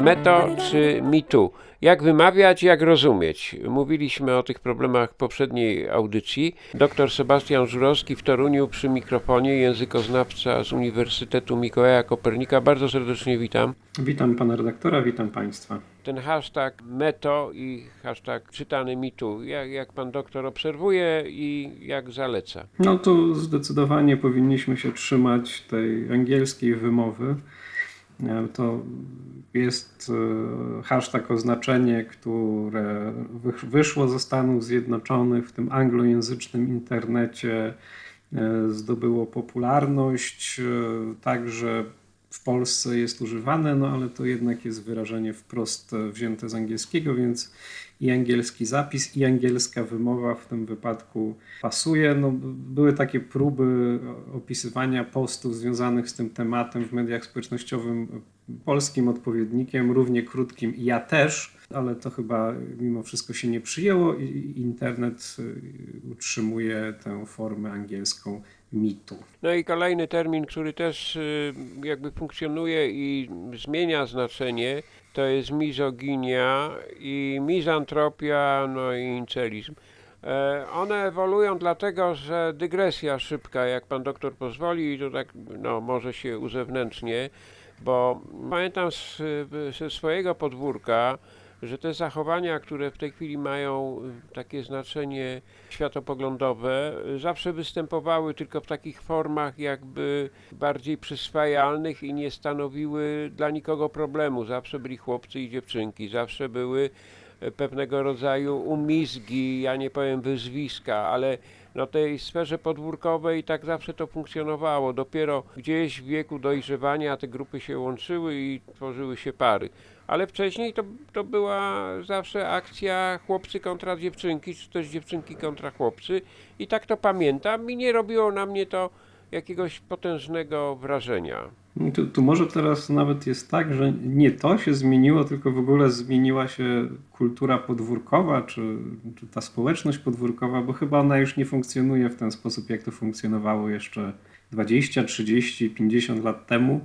Meto czy mitu? Jak wymawiać, jak rozumieć? Mówiliśmy o tych problemach w poprzedniej audycji. Dr Sebastian Żurowski w Toruniu przy mikrofonie, językoznawca z Uniwersytetu Mikołaja Kopernika. Bardzo serdecznie witam. Witam pana redaktora, witam państwa. Ten hashtag meto i hashtag czytany mitu, jak, jak pan doktor obserwuje i jak zaleca? No tu zdecydowanie powinniśmy się trzymać tej angielskiej wymowy. E, To jest e, hashtag oznaczenie, które wyszło ze Stanów Zjednoczonych w tym anglojęzycznym internecie, e, zdobyło popularność, także w Polsce jest używane, no ale to jednak jest wyrażenie wprost e, wzięte z angielskiego, więc i angielski zapis, i angielska wymowa w tym wypadku pasuje. No, były takie próby opisywania postów związanych z tym tematem w mediach społecznościowym polskim odpowiednikiem, równie krótkim ja też, ale to chyba mimo wszystko się nie przyjęło i internet y, utrzymuje tę formę angielską mitu. No i kolejny termin, który też y, jakby funkcjonuje i zmienia znaczenie, to jest mizoginia i mizantropia, no i incelizm. E, One ewoluują dlatego, że dygresja szybka, jak pan doktor pozwoli, to tak no, może się uzewnętrznie, bo pamiętam z, ze swojego podwórka, że te zachowania, które w tej chwili mają y, takie znaczenie światopoglądowe, y, zawsze występowały tylko w takich formach jakby bardziej przyswajalnych i nie stanowiły dla nikogo problemu. Zawsze byli chłopcy i dziewczynki, zawsze były pewnego rodzaju umizgi, ja nie powiem wyzwiska, ale no tej sferze podwórkowej tak zawsze to funkcjonowało. Dopiero gdzieś w wieku dojrzewania te grupy się łączyły i tworzyły się pary. Ale wcześniej to, to była zawsze akcja chłopcy kontra dziewczynki, czy też dziewczynki kontra chłopcy. I tak to pamiętam i nie robiło na mnie to jakiegoś potężnego wrażenia. Tu może teraz nawet jest tak, że nie to się zmieniło, tylko w ogóle zmieniła się kultura podwórkowa, czy, czy ta społeczność podwórkowa, bo chyba ona już nie funkcjonuje w ten sposób, jak to funkcjonowało jeszcze 20, 30, 50 lat temu.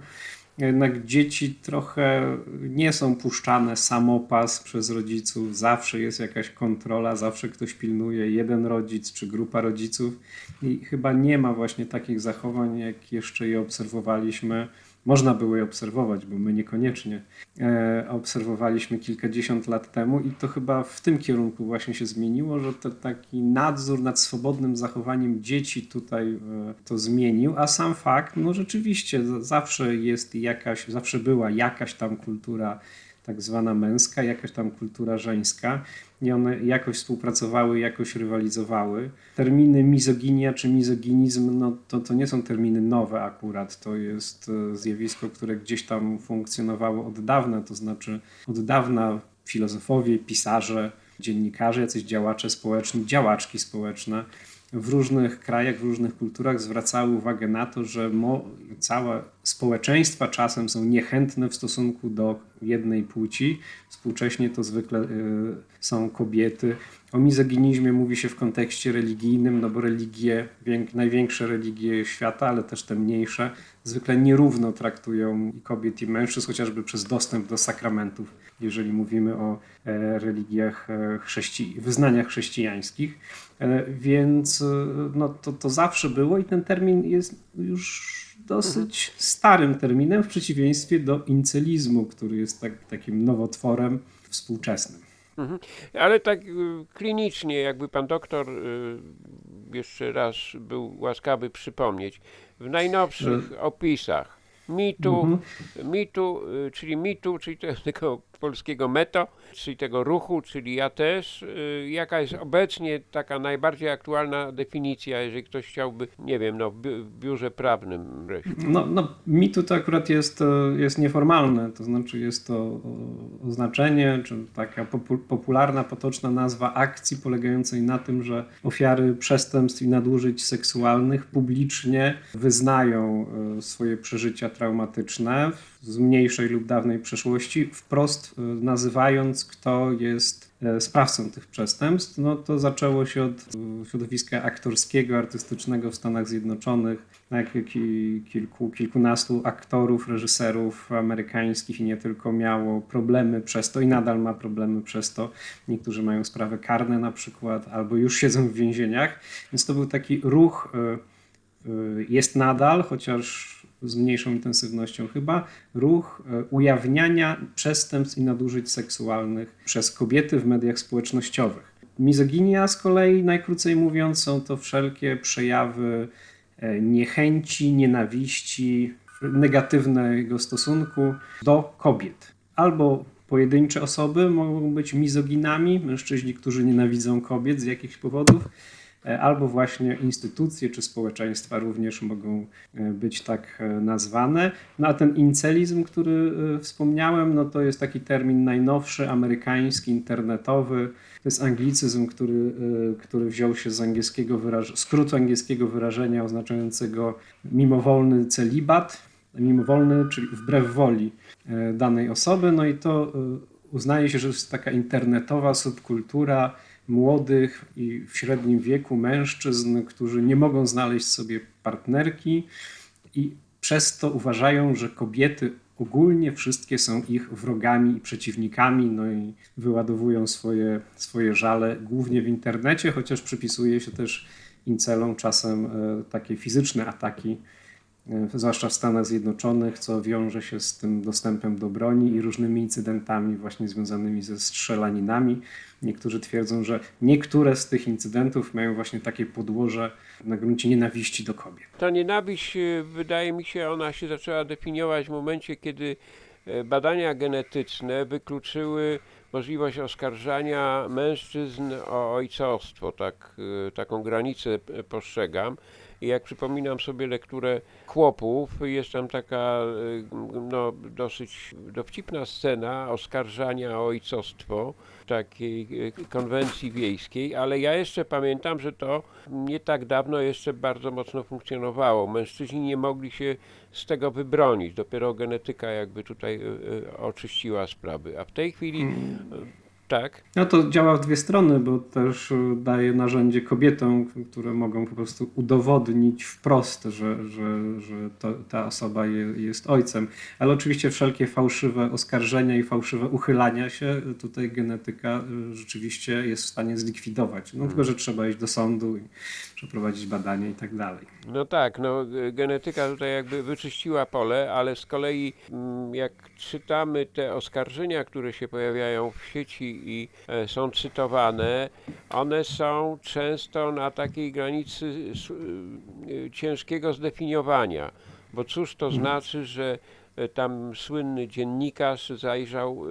Jednak dzieci trochę nie są puszczane samopas przez rodziców, zawsze jest jakaś kontrola, zawsze ktoś pilnuje, jeden rodzic czy grupa rodziców i chyba nie ma właśnie takich zachowań, jak jeszcze je obserwowaliśmy. Można było je obserwować, bo my niekoniecznie e, obserwowaliśmy kilkadziesiąt lat temu i to chyba w tym kierunku właśnie się zmieniło, że to taki nadzór nad swobodnym zachowaniem dzieci tutaj e, to zmienił, a sam fakt, no rzeczywiście zawsze jest jakaś, zawsze była jakaś tam kultura tak zwana męska, jakaś tam kultura żeńska i one jakoś współpracowały, jakoś rywalizowały. Terminy mizoginia czy mizoginizm, no to, to nie są terminy nowe akurat, to jest e, zjawisko, które gdzieś tam funkcjonowało od dawna, to znaczy od dawna filozofowie, pisarze, dziennikarze, jacyś działacze społeczni, działaczki społeczne w różnych krajach, w różnych kulturach zwracały uwagę na to, że całe społeczeństwa czasem są niechętne w stosunku do jednej płci. Współcześnie to zwykle y, są kobiety. O mizoginizmie mówi się w kontekście religijnym, no bo religie, największe religie świata, ale też te mniejsze, zwykle nierówno traktują i kobiet, i mężczyzn, chociażby przez dostęp do sakramentów, jeżeli mówimy o e, religiach e, chrześci- wyznaniach chrześcijańskich. E, Więc no, to, to zawsze było i ten termin jest już dosyć starym terminem w przeciwieństwie do incelizmu, który jest tak, takim nowotworem współczesnym. Mhm. Ale tak y, klinicznie, jakby pan doktor y, jeszcze raz był łaskawy przypomnieć, w najnowszych opisach mitu, mitu, y, czyli mitu, czyli te- tego polskiego meto, czyli tego ruchu, czyli ja też, y, jaka jest obecnie taka najbardziej aktualna definicja, jeżeli ktoś chciałby, nie wiem, no w bi- w biurze prawnym. No, no mitu to akurat jest, e, jest nieformalne, to znaczy jest to oznaczenie, czy taka popu, popularna, potoczna nazwa akcji polegającej na tym, że ofiary przestępstw i nadużyć seksualnych publicznie wyznają e, swoje przeżycia traumatyczne. Z mniejszej lub dawnej przeszłości, wprost e, nazywając, kto jest e, sprawcą tych przestępstw. No to zaczęło się od e, środowiska aktorskiego, artystycznego w Stanach Zjednoczonych, kilku, kilkunastu aktorów, reżyserów amerykańskich i nie tylko miało problemy przez to i nadal ma problemy przez to. Niektórzy mają sprawy karne na przykład, albo już siedzą w więzieniach, więc to był taki ruch y, jest nadal, chociaż z mniejszą intensywnością chyba, ruch y, ujawniania przestępstw i nadużyć seksualnych przez kobiety w mediach społecznościowych. Mizoginia z kolei, najkrócej mówiąc, są to wszelkie przejawy e, niechęci, nienawiści, negatywnego stosunku do kobiet. Albo pojedyncze osoby mogą być mizoginami, mężczyźni, którzy nienawidzą kobiet z jakichś powodów, E, albo właśnie instytucje czy społeczeństwa również mogą e, być tak e, nazwane. No a ten incelizm, który e, wspomniałem, no to jest taki termin najnowszy, amerykański, internetowy. To jest anglicyzm, który, e, który wziął się z angielskiego wyraż- skrótu angielskiego wyrażenia oznaczającego mimowolny celibat, mimowolny, czyli wbrew woli e, danej osoby. No i to e, uznaje się, że jest taka internetowa subkultura młodych i w średnim wieku mężczyzn, którzy nie mogą znaleźć sobie partnerki i przez to uważają, że kobiety ogólnie wszystkie są ich wrogami i przeciwnikami, no i wyładowują swoje, swoje żale głównie w internecie, chociaż przypisuje się też incelom czasem e, takie fizyczne ataki, zwłaszcza w Stanach Zjednoczonych, co wiąże się z tym dostępem do broni i różnymi incydentami właśnie związanymi ze strzelaninami. Niektórzy twierdzą, że niektóre z tych incydentów mają właśnie takie podłoże na gruncie nienawiści do kobiet. Ta nienawiść, y, wydaje mi się, ona się zaczęła definiować w momencie, kiedy e, badania genetyczne wykluczyły możliwość oskarżania mężczyzn o ojcostwo. Tak, taką granicę e, postrzegam. Jak przypominam sobie lekturę Chłopów, jest tam taka y, no, dosyć dowcipna scena oskarżania o ojcostwo takiej y, konwencji wiejskiej, ale ja jeszcze pamiętam, że to nie tak dawno jeszcze bardzo mocno funkcjonowało. Mężczyźni nie mogli się z tego wybronić. Dopiero genetyka jakby tutaj y, oczyściła sprawy. A w tej chwili y, tak. No to działa w dwie strony, bo też daje narzędzie kobietom, które mogą po prostu udowodnić wprost, że, że, że to, ta osoba je, jest ojcem. Ale oczywiście wszelkie fałszywe oskarżenia i fałszywe uchylania się tutaj genetyka y, rzeczywiście jest w stanie zlikwidować. No tylko, że trzeba iść do sądu i przeprowadzić badania i tak dalej. No tak, no y, genetyka tutaj jakby wyczyściła pole, ale z kolei mm, jak czytamy te oskarżenia, które się pojawiają w sieci i e, są cytowane, one są często na takiej granicy y, ciężkiego zdefiniowania. Bo cóż to znaczy, że e, tam słynny dziennikarz zajrzał,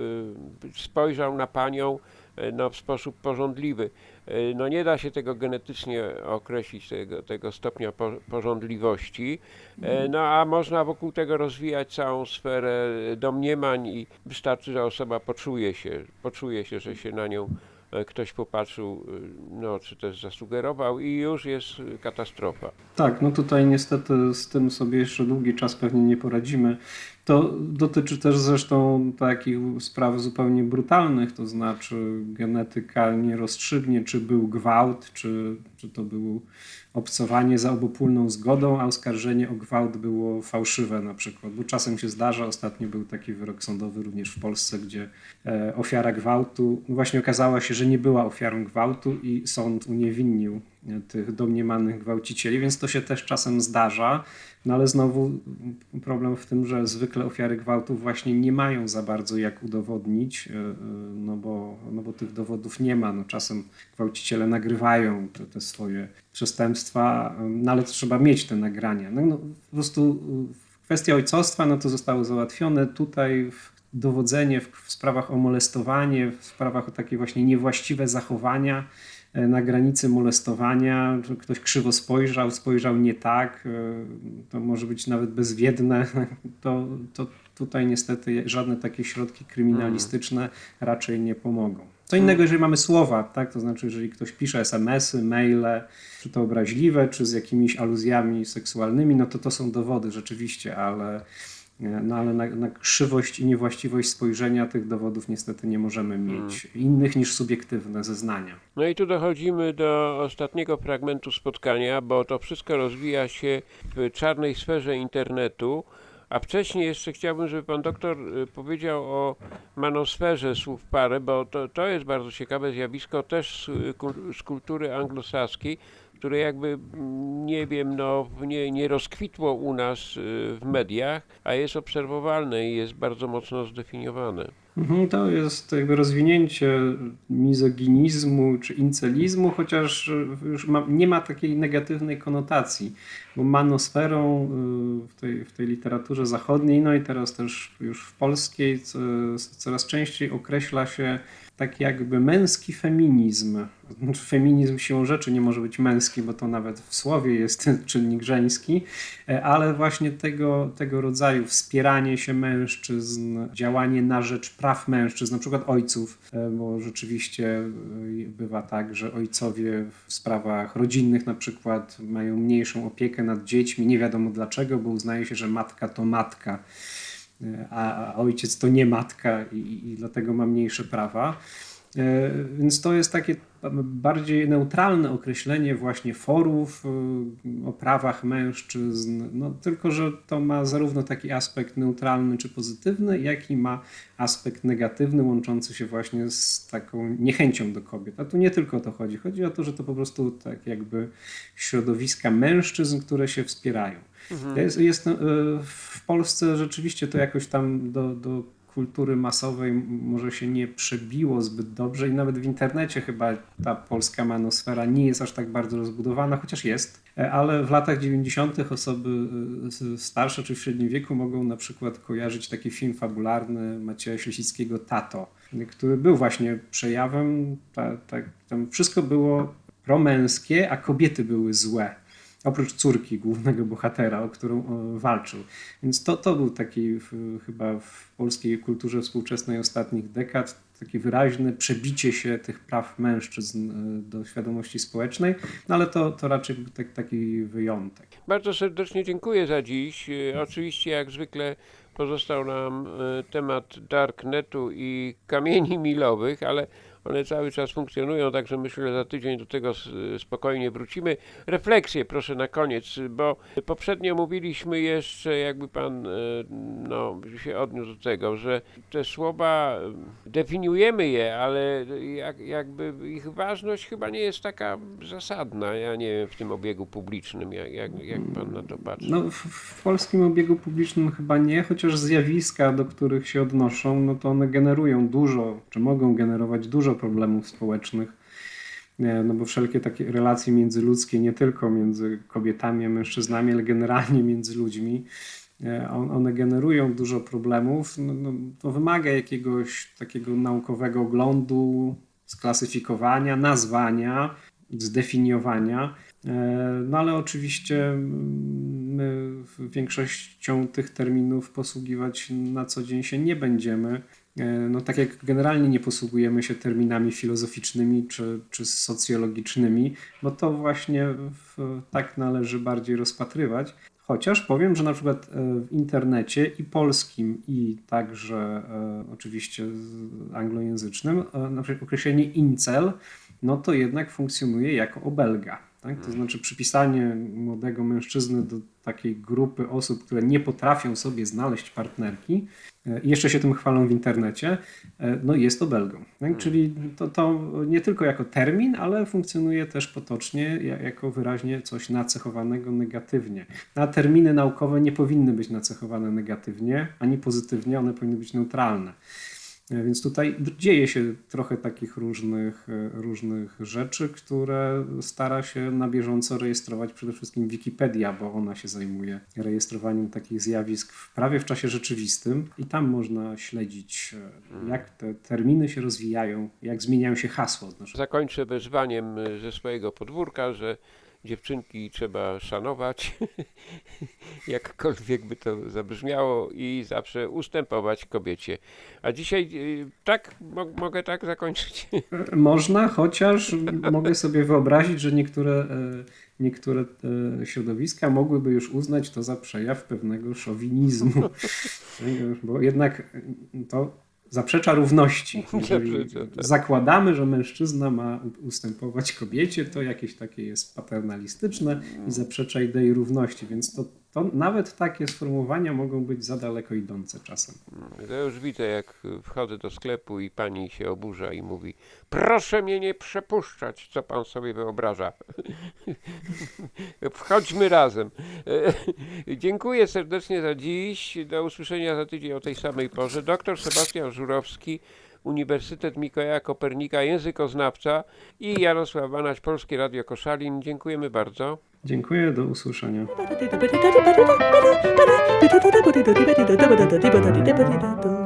spojrzał na panią e, no, w sposób porządliwy. E, No nie da się tego genetycznie określić, tego, tego stopnia po, porządliwości, e, no a można wokół tego rozwijać całą sferę domniemań i wystarczy, że osoba poczuje się, poczuje się, że się na nią e, ktoś popatrzył, e, no czy też zasugerował i już jest katastrofa. Tak, no tutaj niestety z tym sobie jeszcze długi czas pewnie nie poradzimy. To dotyczy też zresztą takich spraw zupełnie brutalnych, to znaczy genetyka nie rozstrzygnie, czy był gwałt, czy, czy to było obcowanie za obopólną zgodą, a oskarżenie o gwałt było fałszywe na przykład. Bo czasem się zdarza, ostatnio był taki wyrok sądowy również w Polsce, gdzie e, ofiara gwałtu no właśnie okazała się, że nie była ofiarą gwałtu i sąd uniewinnił e, tych domniemanych gwałcicieli, więc to się też czasem zdarza. No ale znowu problem w tym, że zwykle ofiary gwałtu właśnie nie mają za bardzo jak udowodnić, e, e, no bo, no bo tych dowodów nie ma. No czasem gwałciciele nagrywają te, te swoje przestępstwa, no ale trzeba mieć te nagrania. No, no po prostu e, kwestia ojcostwa, no to zostało załatwione. Tutaj dowodzenie w, w sprawach o molestowanie, w sprawach o takie właśnie niewłaściwe zachowania, na granicy molestowania, że ktoś krzywo spojrzał, spojrzał nie tak, e, to może być nawet bezwiedne, to, to tutaj niestety żadne takie środki kryminalistyczne raczej nie pomogą. Co innego, jeżeli mamy słowa, tak? to znaczy, jeżeli ktoś pisze SMS-y, maile, czy to obraźliwe, czy z jakimiś aluzjami seksualnymi, no to to są dowody rzeczywiście, ale E, No ale na, na krzywość i niewłaściwość spojrzenia tych dowodów niestety nie możemy mieć innych niż subiektywne zeznania. No i tu dochodzimy do ostatniego fragmentu spotkania, bo to wszystko rozwija się w czarnej sferze internetu. A wcześniej jeszcze chciałbym, żeby pan doktor y, powiedział o manosferze słów parę, bo to, to jest bardzo ciekawe zjawisko też z, y, z kultury anglosaskiej, które jakby, mm, nie wiem, no, nie, nie rozkwitło u nas y, w mediach, a jest obserwowalne i jest bardzo mocno zdefiniowane. Mhm, To jest jakby rozwinięcie mizoginizmu czy incelizmu, chociaż już ma, nie ma takiej negatywnej konotacji, bo manosferą y, w tej, w tej literaturze zachodniej, no i teraz też już w polskiej co, coraz częściej określa się tak jakby męski feminizm. Znaczy, feminizm siłą rzeczy nie może być męski, bo to nawet w słowie jest czynnik żeński, e, ale właśnie tego, tego rodzaju wspieranie się mężczyzn, działanie na rzecz praw mężczyzn, na przykład ojców, e, bo rzeczywiście e, bywa tak, że ojcowie w sprawach rodzinnych na przykład mają mniejszą opiekę nad dziećmi, nie wiadomo dlaczego, bo uznaje się, że matka to matka a, ojciec to nie matka i, i dlatego ma mniejsze prawa. E, Więc to jest takie bardziej neutralne określenie właśnie forów e, o prawach mężczyzn. No, tylko, że to ma zarówno taki aspekt neutralny czy pozytywny, jak i ma aspekt negatywny, łączący się właśnie z taką niechęcią do kobiet. A tu nie tylko o to chodzi. Chodzi o to, że to po prostu tak jakby środowiska mężczyzn, które się wspierają. Jest, jest, e, w Polsce rzeczywiście to jakoś tam do, do kultury masowej może się nie przebiło zbyt dobrze i nawet w internecie chyba ta polska manosfera nie jest aż tak bardzo rozbudowana, chociaż jest. E, Ale w latach 90. osoby e, starsze czy w średnim wieku mogą na przykład kojarzyć taki film fabularny Macieja Ślesickiego Tato, który był właśnie przejawem, ta, tak, tam wszystko było promęskie, a kobiety były złe. Oprócz córki głównego bohatera, o którą o, walczył. Więc to, to był taki w, chyba w polskiej kulturze współczesnej ostatnich dekad takie wyraźne przebicie się tych praw mężczyzn e, do świadomości społecznej, no ale to, to raczej był tak, taki wyjątek. Bardzo serdecznie dziękuję za dziś. E, Oczywiście, jak zwykle, pozostał nam e, temat Darknetu i kamieni milowych, ale one cały czas funkcjonują, także myślę, że za tydzień do tego spokojnie wrócimy. Refleksje proszę na koniec, bo poprzednio mówiliśmy jeszcze, jakby pan e, no, się odniósł do tego, że te słowa e, definiujemy je, ale jak, jakby ich ważność chyba nie jest taka zasadna, ja nie wiem, w tym obiegu publicznym, jak, jak, jak pan na to patrzy. No, w, w polskim obiegu publicznym chyba nie, chociaż zjawiska, do których się odnoszą, no to one generują dużo, czy mogą generować dużo problemów społecznych. E, No bo wszelkie takie relacje międzyludzkie, nie tylko między kobietami a mężczyznami, ale generalnie między ludźmi, e, on- one generują dużo problemów. No, no, to wymaga jakiegoś takiego naukowego oglądu, sklasyfikowania, nazwania, zdefiniowania. E, No ale oczywiście mm, my większością tych terminów posługiwać na co dzień się nie będziemy. E, No tak jak generalnie nie posługujemy się terminami filozoficznymi czy, czy socjologicznymi, bo to właśnie w, tak należy bardziej rozpatrywać. Chociaż powiem, że na przykład e, w internecie i polskim, i także e, oczywiście anglojęzycznym, na przykład określenie incel, no to jednak funkcjonuje jako obelga. Tak? To znaczy przypisanie młodego mężczyzny do takiej grupy osób, które nie potrafią sobie znaleźć partnerki e, i jeszcze się tym chwalą w internecie, e, no jest obelgą. Tak? Czyli to, to nie tylko jako termin, ale funkcjonuje też potocznie ja- jako wyraźnie coś nacechowanego negatywnie. A terminy naukowe nie powinny być nacechowane negatywnie ani pozytywnie, one powinny być neutralne. E, Więc tutaj dzieje się trochę takich różnych, e, różnych rzeczy, które stara się na bieżąco rejestrować. Przede wszystkim Wikipedia, bo ona się zajmuje rejestrowaniem takich zjawisk w prawie w czasie rzeczywistym. I tam można śledzić, e, jak te terminy się rozwijają, jak zmieniają się hasła. Zakończę wezwaniem ze swojego podwórka, że Dziewczynki trzeba szanować, jakkolwiek by to zabrzmiało, i zawsze ustępować kobiecie. A dzisiaj y, tak, mo mogę tak zakończyć? Można, chociaż mogę sobie wyobrazić, że niektóre, e, niektóre e, środowiska mogłyby już uznać to za przejaw pewnego szowinizmu. Bo jednak to zaprzecza równości. Jeżeli tak. zakładamy, że mężczyzna ma ustępować kobiecie, to jakieś takie jest paternalistyczne i mm. zaprzecza idei równości, więc to to nawet takie sformułowania mogą być za daleko idące czasem. Mm, ja już widzę, jak wchodzę do sklepu i pani się oburza i mówi: Proszę mnie nie przepuszczać, co pan sobie wyobraża. Wchodźmy razem. Dziękuję serdecznie za dziś. Do usłyszenia za tydzień o tej samej porze. Doktor Sebastian Żurowski. Uniwersytet Mikołaja Kopernika, językoznawca i Jarosław Banaś, Polskie Radio Koszalin. Dziękujemy bardzo. Dziękuję, do usłyszenia. Thank you.